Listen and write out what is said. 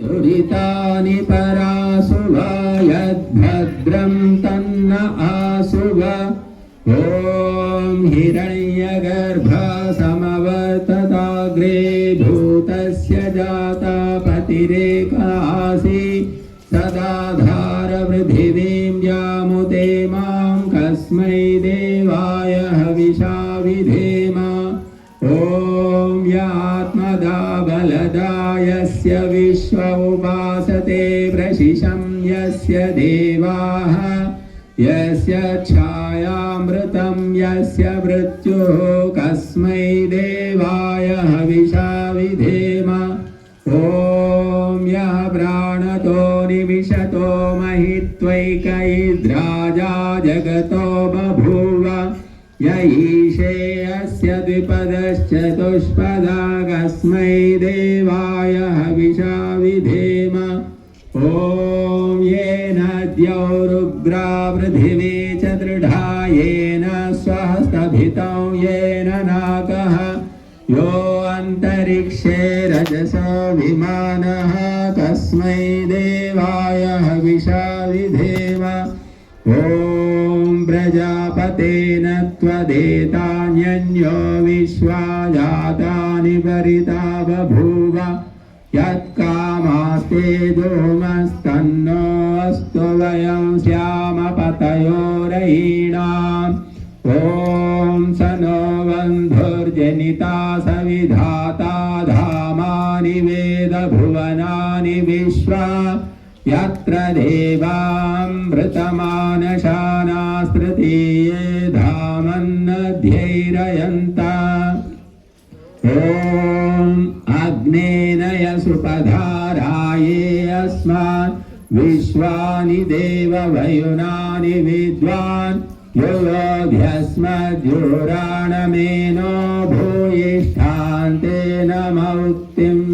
दुरितानि परासुव यद्भद्रं तन्न आसुव ॐ हिरण्यगर्भसमवर्तताग्रे भूतस्य जाता पतिरेकासि सदाधारपृथिवीं यामुते मां कस्मै देवाय हविषा विधेम ॐ यात्मदा बलदा यस्य विश्व उपासते प्रशिशं यस्य देवाः, यस्य छायामृतं, यस्य मृत्युः कस्मै देवाय हविषा विधेम। ॐ यः प्राणतो निमिषतो महित्वैकैद्राजा जगतो बभूव। य ईशे अस्य द्विपदश्चतुष्पदा कस्मै देवाय हविषा विधेम ॐ येन द्यौरुग्रा पृथिवी च दृढा येन स्वहस्तभितौ येन नाकः यो अन्तरिक्षे रजसो विमानः कस्मै देवाय हविषा विधेम ॐ प्रजापतेन त्वदेतान्यन्यो विश्वा जातानि परिता बभूव यत्कामास्ते दोमस्तन्नो अस्तु वयं श्यामपतयोरयीणाम् ॐ स नो बन्धुर्जनिता सविधाता धामानि वेदभुवनानि विश्वा यत्र देवामृतमानशानास्तृतीये धामन्नध्यैरयन्त ॐ अग्नेनय सुपधाराये अस्मान् विश्वानि देववयुनानि विद्वान् योऽभ्यस्मद्युराणमेनो भूयिष्ठान्तेन मौक्तिम्